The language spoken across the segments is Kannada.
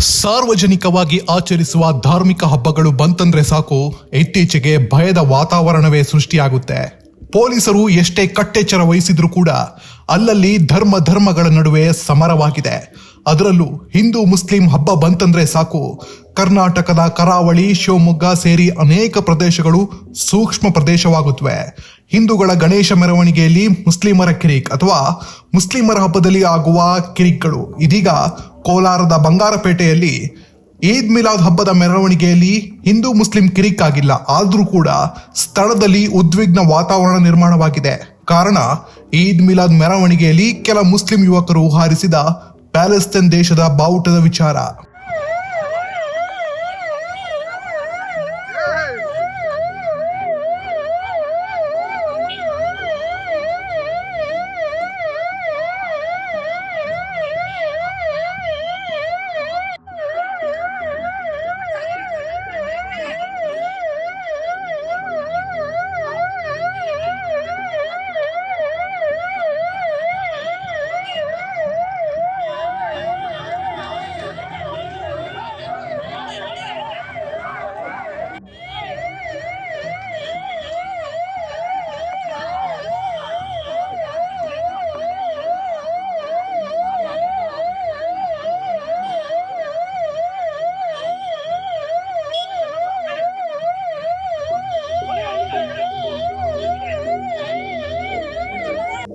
ಸಾರ್ವಜನಿಕವಾಗಿ ಆಚರಿಸುವ ಧಾರ್ಮಿಕ ಹಬ್ಬಗಳು ಬಂತಂದ್ರೆ ಸಾಕು. ಇತ್ತೀಚೆಗೆ ಭಯದ ವಾತಾವರಣವೇ ಸೃಷ್ಟಿಯಾಗುತ್ತೆ. ಪೊಲೀಸರು ಎಷ್ಟೇ ಕಟ್ಟೆಚ್ಚರ ವಹಿಸಿದ್ರೂ ಕೂಡ ಅಲ್ಲಲ್ಲಿ ಧರ್ಮ ಧರ್ಮಗಳ ನಡುವೆ ಸಮರವಾಗಿದೆ. ಅದರಲ್ಲೂ ಹಿಂದೂ ಮುಸ್ಲಿಂ ಹಬ್ಬ ಬಂತಂದ್ರೆ ಸಾಕು. ಕರ್ನಾಟಕದ ಕರಾವಳಿ, ಶಿವಮೊಗ್ಗ ಸೇರಿ ಅನೇಕ ಪ್ರದೇಶಗಳು ಸೂಕ್ಷ್ಮ ಪ್ರದೇಶವಾಗುತ್ತವೆ. ಹಿಂದೂಗಳ ಗಣೇಶ ಮೆರವಣಿಗೆಯಲ್ಲಿ ಮುಸ್ಲಿಮರ ಕಿರಿಕ್ ಅಥವಾ ಮುಸ್ಲಿಮರ ಹಬ್ಬದಲ್ಲಿ ಆಗುವ ಕಿರಿಕ್ಗಳು. ಇದೀಗ ಕೋಲಾರದ ಬಂಗಾರಪೇಟೆಯಲ್ಲಿ ಈದ್ ಮಿಲಾದ್ ಹಬ್ಬದ ಮೆರವಣಿಗೆಯಲ್ಲಿ ಹಿಂದೂ ಮುಸ್ಲಿಂ ಕಿರಿಕ್ ಆಗಿಲ್ಲ ಆದ್ರೂ ಕೂಡ ಸ್ಥಳದಲ್ಲಿ ಉದ್ವಿಗ್ನ ವಾತಾವರಣ ನಿರ್ಮಾಣವಾಗಿದೆ. ಕಾರಣ, ಈದ್ ಮಿಲಾದ್ ಮೆರವಣಿಗೆಯಲ್ಲಿ ಕೆಲ ಮುಸ್ಲಿಂ ಯುವಕರು ಹಾರಿಸಿದ ಪ್ಯಾಲೆಸ್ತೈನ್ ದೇಶದ ಬಾವುಟದ ವಿಚಾರ.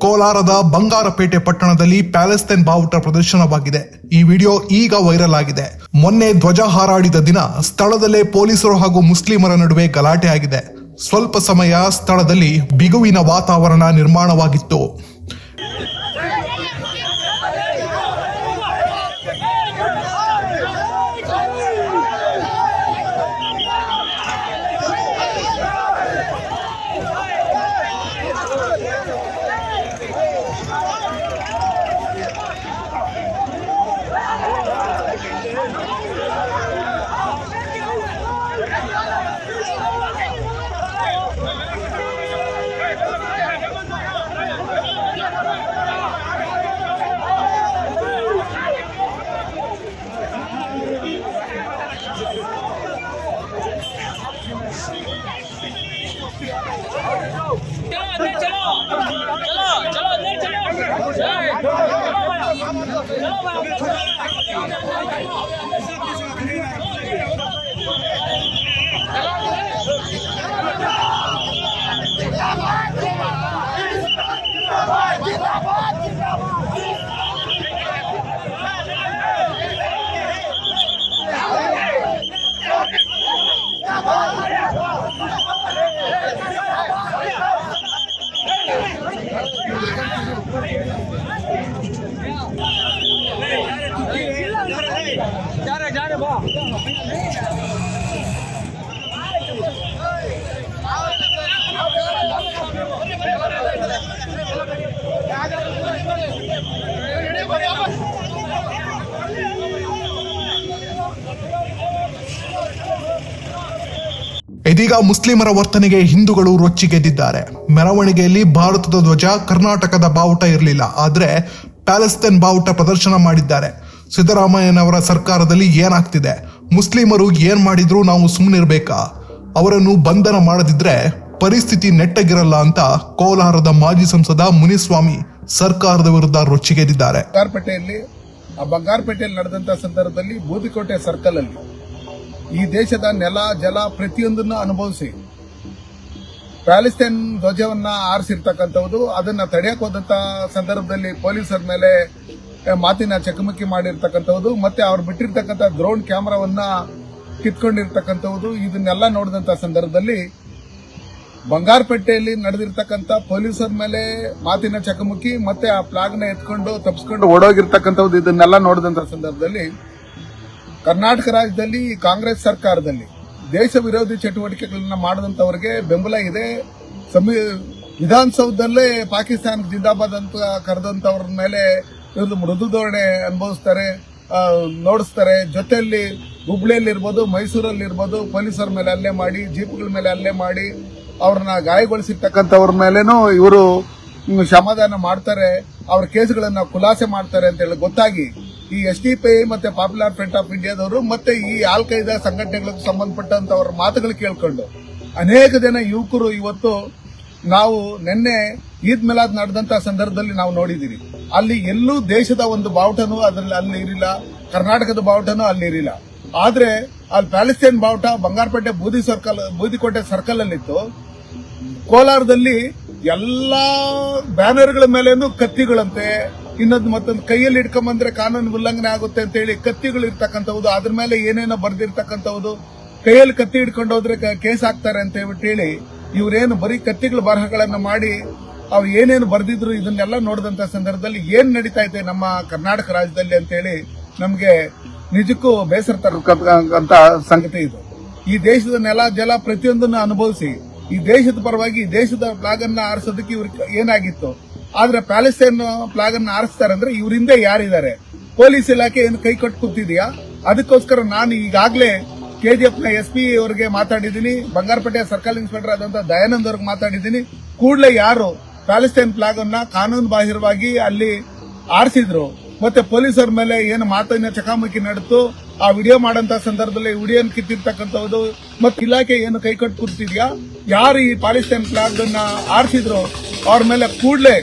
ಕೋಲಾರದ ಬಂಗಾರಪೇಟೆ ಪಟ್ಟಣದಲ್ಲಿ ಪ್ಯಾಲೆಸ್ತೈನ್ ಬಾವುಟ ಪ್ರದರ್ಶನವಾಗಿದೆ. ಈ ವಿಡಿಯೋ ಈಗ ವೈರಲ್ ಆಗಿದೆ. ಮೊನ್ನೆ ಧ್ವಜ ಹಾರಾಡಿದ ದಿನ ಸ್ಥಳದಲ್ಲೇ ಪೊಲೀಸರು ಹಾಗೂ ಮುಸ್ಲಿಮರ ನಡುವೆ ಗಲಾಟೆ ಆಗಿದೆ ಸ್ವಲ್ಪ ಸಮಯ ಸ್ಥಳದಲ್ಲಿ ಬಿಗುವಿನ ವಾತಾವರಣ ನಿರ್ಮಾಣವಾಗಿತ್ತು. चलो चलो चलो जा रहे जा रहे बा ಇದೀಗ ಮುಸ್ಲಿಮರ ವರ್ತನೆಗೆ ಹಿಂದೂಗಳು ರೊಚ್ಚಿಗೆದ್ದಿದ್ದಾರೆ. ಮೆರವಣಿಗೆಯಲ್ಲಿ ಭಾರತದ ಧ್ವಜ ಕರ್ನಾಟಕದ ಬಾವುಟ ಇರಲಿಲ್ಲ. ಆದರೆ ಪ್ಯಾಲೆಸ್ತೈನ್ ಬಾವುಟ ಪ್ರದರ್ಶನ ಮಾಡಿದ್ದಾರೆ. ಸಿದ್ದರಾಮಯ್ಯನವರ ಸರ್ಕಾರದಲ್ಲಿ ಏನಾಗ್ತಿದೆ? ಮುಸ್ಲಿಮರು ಏನ್ ಮಾಡಿದ್ರು ನಾವು ಸುಮ್ಮನಿರ್ಬೇಕಾ ಅವರನ್ನು ಬಂಧನ ಮಾಡದಿದ್ರೆ ಪರಿಸ್ಥಿತಿ ನೆಟ್ಟಗಿರಲ್ಲ ಅಂತ ಕೋಲಾರದ ಮಾಜಿ ಸಂಸದ ಮುನಿಸ್ವಾಮಿ ಸರ್ಕಾರದ ವಿರುದ್ಧ ರೊಚ್ಚಿಗೆದ್ದಿದ್ದಾರೆ. ಬಂಗಾರಪೇಟೆಯಲ್ಲಿ, ಆ ಬಂಗಾರಪೇಟೆಯಲ್ಲಿ ನಡೆದಂತ ಸಂದರ್ಭದಲ್ಲಿ ಬೂದಿಕೋಟೆ ಸರ್ಕಲ್ ಅಲ್ಲಿ ಈ ದೇಶದ ನೆಲ, ಜಲ ಪ್ರತಿಯೊಂದನ್ನ ಅನುಭವಿಸಿ. ಪ್ಯಾಲೆಸ್ತೈನ್ ಧ್ವಜವನ್ನ ಆರಿಸಿರ್ತಕ್ಕಂಥದ್ದು ಅದನ್ನ ತಡೆಯಕ್ ಹೋದಂತ ಸಂದರ್ಭದಲ್ಲಿ ಪೊಲೀಸರ ಮೇಲೆ ಮಾತಿನ ಚಕಮಕಿ ಮಾಡಿರ್ತಕ್ಕಂಥದ್ದು ಮತ್ತೆ ಅವ್ರು ಬಿಟ್ಟಿರ್ತಕ್ಕಂಥ ಡ್ರೋನ್ ಕ್ಯಾಮ್ರಾವನ್ನ ಕಿತ್ಕೊಂಡಿರ್ತಕ್ಕಂಥದ್ದು ಇದನ್ನೆಲ್ಲ ನೋಡಿದಂತ ಸಂದರ್ಭದಲ್ಲಿ ಬಂಗಾರಪೇಟೆಯಲ್ಲಿ ನಡೆದಿರ್ತಕ್ಕಂಥ ಪೊಲೀಸರ ಮೇಲೆ ಮಾತಿನ ಚಕಮಕಿ, ಮತ್ತೆ ಆ ಫ್ಲಾಗ್ನ ಎತ್ಕೊಂಡು ತಪ್ಪಿಸ್ಕೊಂಡು ಓಡೋಗಿರ್ತಕ್ಕಂಥದ್ದು ಇದನ್ನೆಲ್ಲ ನೋಡಿದಂತ ಸಂದರ್ಭದಲ್ಲಿ ಕರ್ನಾಟಕ ರಾಜ್ಯದಲ್ಲಿ, ಕಾಂಗ್ರೆಸ್ ಸರ್ಕಾರದಲ್ಲಿ ದೇಶ ವಿರೋಧಿ ಚಟುವಟಿಕೆಗಳನ್ನ ಮಾಡಿದಂತವರಿಗೆ ಬೆಂಬಲ ಇದೆ. ಸಂವಿ ವಿಧಾನಸೌಧದಲ್ಲೇ ಪಾಕಿಸ್ತಾನ ಜಿಂದಾಬಾದ್ ಅಂತ ಕರೆದಂತವ್ರ ಮೇಲೆ ಇವರು ಮೃದು ಧೋರಣೆ ಅನುಭವಿಸ್ತಾರೆ ನೋಡಿಸ್ತಾರೆ. ಜೊತೆಯಲ್ಲಿ ಹುಬ್ಳಿಯಲ್ಲಿ ಇರ್ಬೋದು ಮೈಸೂರಲ್ಲಿ ಇರ್ಬೋದು ಪೊಲೀಸರ ಮೇಲೆ ಹಲ್ಲೆ ಮಾಡಿ, ಜೀಪ್ಗಳ ಮೇಲೆ ಹಲ್ಲೆ ಮಾಡಿ, ಅವ್ರನ್ನ ಗಾಯಗೊಳಿಸಿರ್ತಕ್ಕಂಥವ್ರ ಮೇಲೇನೂ ಇವರು ಸಮಾಧಾನ ಮಾಡ್ತಾರೆ. ಅವ್ರ ಕೇಸ್ಗಳನ್ನ ಖುಲಾಸೆ ಮಾಡ್ತಾರೆ ಅಂತ ಹೇಳಿ ಗೊತ್ತಾಗಿ ಈ ಎಸ್ ಡಿ ಪಿ ಮತ್ತೆ ಪಾಪ್ಯುಲರ್ ಫ್ರಂಟ್ ಆಫ್ ಇಂಡಿಯಾದವರು ಮತ್ತೆ ಈ ಆಲ್ ಖೈದಾ ಸಂಘಟನೆಗಳಿಗೆ ಸಂಬಂಧಪಟ್ಟಂತವರ ಮಾತುಗಳು ಕೇಳ್ಕೊಂಡು ಅನೇಕ ಜನ ಯುವಕರು ಇವತ್ತು ನಾವು ನಿನ್ನೆ ಈದ್ ಮಿಲಾದ್ ನಡೆದಂತ ಸಂದರ್ಭದಲ್ಲಿ ನಾವು ನೋಡಿದೀವಿ ಅಲ್ಲಿ ಎಲ್ಲೂ ದೇಶದ ಒಂದು ಬಾವುಟನೂ ಅದರಲ್ಲಿ ಅಲ್ಲಿ ಇರಲಿಲ್ಲ, ಕರ್ನಾಟಕದ ಬಾವುಟನೂ ಅಲ್ಲಿ ಇರಲಿಲ್ಲ. ಆದ್ರೆ ಅಲ್ಲಿ ಪ್ಯಾಲೆಸ್ಟೈನ್ ಬಾವುಟ ಬಂಗಾರಪೇಟೆ ಬೂದಿ ಸರ್ಕಲ್, ಬೂದಿಕೋಟೆ ಸರ್ಕಲ್ ಅಲ್ಲಿತ್ತು ಕೋಲಾರದಲ್ಲಿ ಎಲ್ಲಾ ಬ್ಯಾನರ್ಗಳ ಮೇಲೇನು ಕತ್ತಿಗಳಂತೆ ಇನ್ನೊಂದು ಮತ್ತೊಂದು ಕೈಯಲ್ಲಿ ಇಟ್ಕೊಂಬಂದ್ರೆ ಕಾನೂನು ಉಲ್ಲಂಘನೆ ಆಗುತ್ತೆ ಅಂತ ಹೇಳಿ ಕತ್ತಿಗಳು ಇರ್ತಕ್ಕಂಥವ್ದು, ಅದ್ರ ಮೇಲೆ ಏನೇನೋ ಬರ್ದಿರ್ತಕ್ಕಂಥವ್ದು, ಕೈಯಲ್ಲಿ ಕತ್ತಿ ಹಿಡ್ಕೊಂಡು ಹೋದ್ರೆ ಕೇಸ್ ಹಾಕ್ತಾರೆ ಅಂತ ಹೇಳ್ಬಿಟ್ಟು ಹೇಳಿ ಇವರೇನು ಬರೀ ಕತ್ತಿಗಳ ಬರಹಗಳನ್ನು ಮಾಡಿ ಅವ್ರು ಏನೇನು ಬರ್ದಿದ್ರು ಇದನ್ನೆಲ್ಲ ನೋಡಿದಂತ ಸಂದರ್ಭದಲ್ಲಿ ಏನ್ ನಡೀತಾ ಇದೆ ನಮ್ಮ ಕರ್ನಾಟಕ ರಾಜ್ಯದಲ್ಲಿ ಅಂತ ಹೇಳಿ ನಮ್ಗೆ ನಿಜಕ್ಕೂ ಬೇಸರ ತರಕಂತ ಸಂಗತಿ ಇದು. ಈ ದೇಶದ ನೆಲ ಜಲ ಪ್ರತಿಯೊಂದನ್ನು ಅನುಭವಿಸಿ, ಈ ದೇಶದ ಪರವಾಗಿ ಈ ದೇಶದ ಫ್ಲಾಗ್ ಆರಿಸೋದಕ್ಕೆ ಇವ್ರಿಗೆ ಏನಾಗಿತ್ತು? ಆದ್ರೆ ಪ್ಯಾಲೆಸ್ಟೈನ್ ಫ್ಲಾಗ್ ಅನ್ನ ಆರಿಸ್ತಾರಂದ್ರೆ ಇವರಿಂದ ಯಾರಿದ್ದಾರೆ? ಪೊಲೀಸ್ ಇಲಾಖೆ ಏನು ಕೈ ಕಟ್ಟು ಕೂತಿದ್ಯಾ? ಅದಕ್ಕೋಸ್ಕರ ನಾನು ಈಗಾಗಲೇ ಕೆಜಿಎಫ್ನ ಎಸ್ ಪಿ ಅವರಿಗೆ ಮಾತಾಡಿದ್ದೀನಿ ಬಂಗಾರಪೇಟೆ ಸರ್ಕಲ್ ಇನ್ಸ್ಪೆಕ್ಟರ್ ಆದಂತ ದಯಾನಂದ್ ಅವ್ರಿಗೆ ಮಾತಾಡಿದ್ದೀನಿ. ಕೂಡಲೇ ಯಾರು ಪ್ಯಾಲೆಸ್ಟೈನ್ ಫ್ಲಾಗ್ ಅನ್ನ ಕಾನೂನು ಬಾಹಿರವಾಗಿ ಅಲ್ಲಿ ಆರಿಸಿದ್ರು? ಮತ್ತೆ ಪೊಲೀಸರ ಮೇಲೆ ಏನು ಮಾತಿನ ಚಕಾಮಕಿ ನಡೆತು ಆ ವಿಡಿಯೋ ಮಾಡಂತ ಸಂದರ್ಭದಲ್ಲಿ ವಿಡಿಯೋ ಕಿತ್ತಿರ್ತಕ್ಕಂಥದ್ದು ಮತ್ತೆ ಇಲಾಖೆ ಏನು ಕೈ ಕಟ್ಟು ಯಾರು ಈ ಪ್ಯಾಲೆಸ್ಟೈನ್ ಫ್ಲಾಗ್ ಅನ್ನ ಆರಿಸಿದ್ರು? ಅವ್ರ ಮೇಲೆ ಕೂಡಲೇ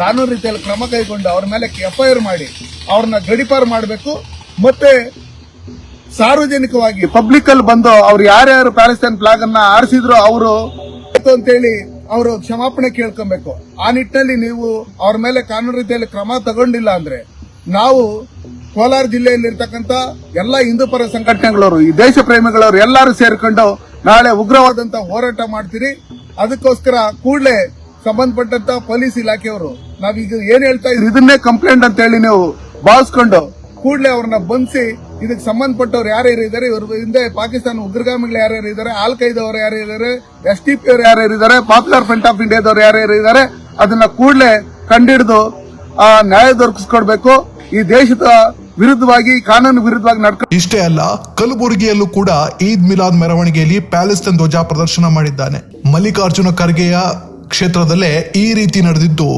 ಕಾನೂನು ರೀತಿಯಲ್ಲಿ ಕ್ರಮ ಕೈಗೊಂಡು ಅವ್ರ ಮೇಲೆ ಎಫ್ಐಆರ್ ಮಾಡಿ ಅವ್ರನ್ನ ಗಡಿಪಾರು ಮಾಡಬೇಕು. ಮತ್ತೆ ಸಾರ್ವಜನಿಕವಾಗಿ ಪಬ್ಲಿಕ್ ಅಲ್ಲಿ ಬಂದು ಅವ್ರು ಯಾರ್ಯಾರು ಪ್ಯಾಲೆಸ್ತೈನ್ ಫ್ಲಾಗ್ ಅನ್ನ ಆರಿಸಿದ್ರು ಅವರು ಅಂತೇಳಿ ಅವರು ಕ್ಷಮಾಪಣೆ ಕೇಳ್ಕೊಬೇಕು. ಆ ನಿಟ್ಟಿನಲ್ಲಿ ನೀವು ಅವ್ರ ಮೇಲೆ ಕಾನೂನು ರೀತಿಯಲ್ಲಿ ಕ್ರಮ ತಗೊಂಡಿಲ್ಲ ಅಂದ್ರೆ ನಾವು ಕೋಲಾರ ಜಿಲ್ಲೆಯಲ್ಲಿರ್ತಕ್ಕಂಥ ಎಲ್ಲ ಹಿಂದೂ ಪರ ಸಂಘಟನೆಗಳವರು, ಈ ದೇಶ ಪ್ರೇಮಿಗಳವರು ಎಲ್ಲರೂ ಸೇರಿಕೊಂಡು ನಾಳೆ ಉಗ್ರವಾದಂತ ಹೋರಾಟ ಮಾಡ್ತೀರಿ. ಅದಕ್ಕೋಸ್ಕರ ಕೂಡಲೇ ಸಂಬಂಧಪಟ್ಟಂತ ಪೊಲೀಸ್ ಇಲಾಖೆಯವರು ನಾವೀಗ ಏನ್ ಹೇಳ್ತಾ ಇದ್ರಿ ಇದನ್ನೇ ಕಂಪ್ಲೇಂಟ್ ಅಂತ ಹೇಳಿ ನೀವು ಭಾವಿಸ್ಕೊಂಡು ಕೂಡಲೇ ಅವ್ರನ್ನ ಬಂಧಿಸಿ ಇದಕ್ಕೆ ಸಂಬಂಧಪಟ್ಟವ್ರು ಯಾರ್ಯಾರು ಇದ್ದಾರೆ ಇವ್ರ ಹಿಂದೆ ಪಾಕಿಸ್ತಾನ ಉಗ್ರಗಾಮಿಗಳು ಯಾರ್ಯಾರು ಇದ್ದಾರೆ ಆಲ್ ಖೈದವರು ಯಾರ್ಯಾರು ಇದ್ದಾರೆ ಎಸ್ ಟಿ ಪಿ ಅವರು ಯಾರ್ಯಾರು ಇದ್ದಾರೆ ಪಾಪ್ಯುಲರ್ ಫ್ರಂಟ್ ಆಫ್ ಇಂಡಿಯಾದವ್ರು ಯಾರ್ಯಾರು ಇದ್ದಾರೆ ಅದನ್ನ ಕೂಡಲೇ ಕಂಡಿಡಿದು ಆ, ನ್ಯಾಯ ದೊರಕಿಸ್ಕೊಡ್ಬೇಕು. ಈ ದೇಶದ ವಿರುದ್ಧವಾಗಿ ಕಾನೂನು ವಿರುದ್ಧವಾಗಿ ನಡ್ಕೊಂಡು ಇಷ್ಟೇ ಅಲ್ಲ ಕಲಬುರಗಿಯಲ್ಲೂ ಕೂಡ ಈದ್ ಮಿಲಾದ್ ಮೆರವಣಿಗೆಯಲ್ಲಿ ಪ್ಯಾಲೆಸ್ತನ್ ಧ್ವಜ ಪ್ರದರ್ಶನ ಮಾಡಿದ್ದಾನೆ. ಮಲ್ಲಿಕಾರ್ಜುನ ಖರ್ಗೆಯ ಕ್ಷೇತ್ರದಲ್ಲೇ ಈ ರೀತಿ ನಡೆದಿದ್ದು.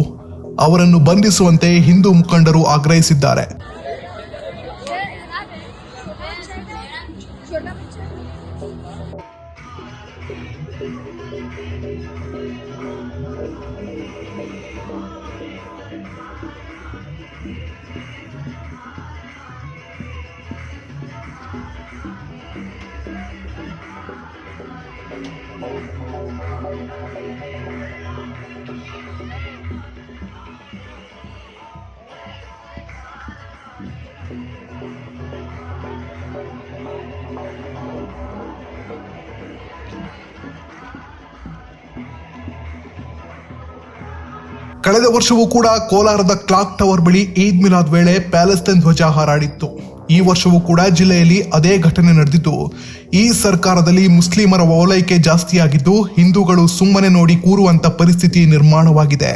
ಅವರನ್ನು ಬಂಧಿಸುವಂತೆ ಹಿಂದೂ ಮುಖಂಡರು ಆಗ್ರಹಿಸಿದ್ದಾರೆ. ಕಳೆದ ವರ್ಷವೂ ಕೂಡ ಕೋಲಾರದ ಕ್ಲಾಕ್ ಟವರ್ ಬಳಿ ಈದ್ ಮಿಲಾದ್ ವೇಳೆ ಪ್ಯಾಲೆಸ್ತೈನ್ ಧ್ವಜ ಹಾರಾಡಿತ್ತು. ಈ ವರ್ಷವೂ ಕೂಡ ಜಿಲ್ಲೆಯಲ್ಲಿ ಅದೇ ಘಟನೆ ನಡೆದಿತ್ತು ಈ ಸರ್ಕಾರದಲ್ಲಿ ಮುಸ್ಲಿಮರ ಓಲೈಕೆ ಜಾಸ್ತಿಯಾಗಿದ್ದು, ಹಿಂದೂಗಳು ಸುಮ್ಮನೆ ನೋಡಿ ಕೂರುವಂತ ಪರಿಸ್ಥಿತಿ ನಿರ್ಮಾಣವಾಗಿದೆ.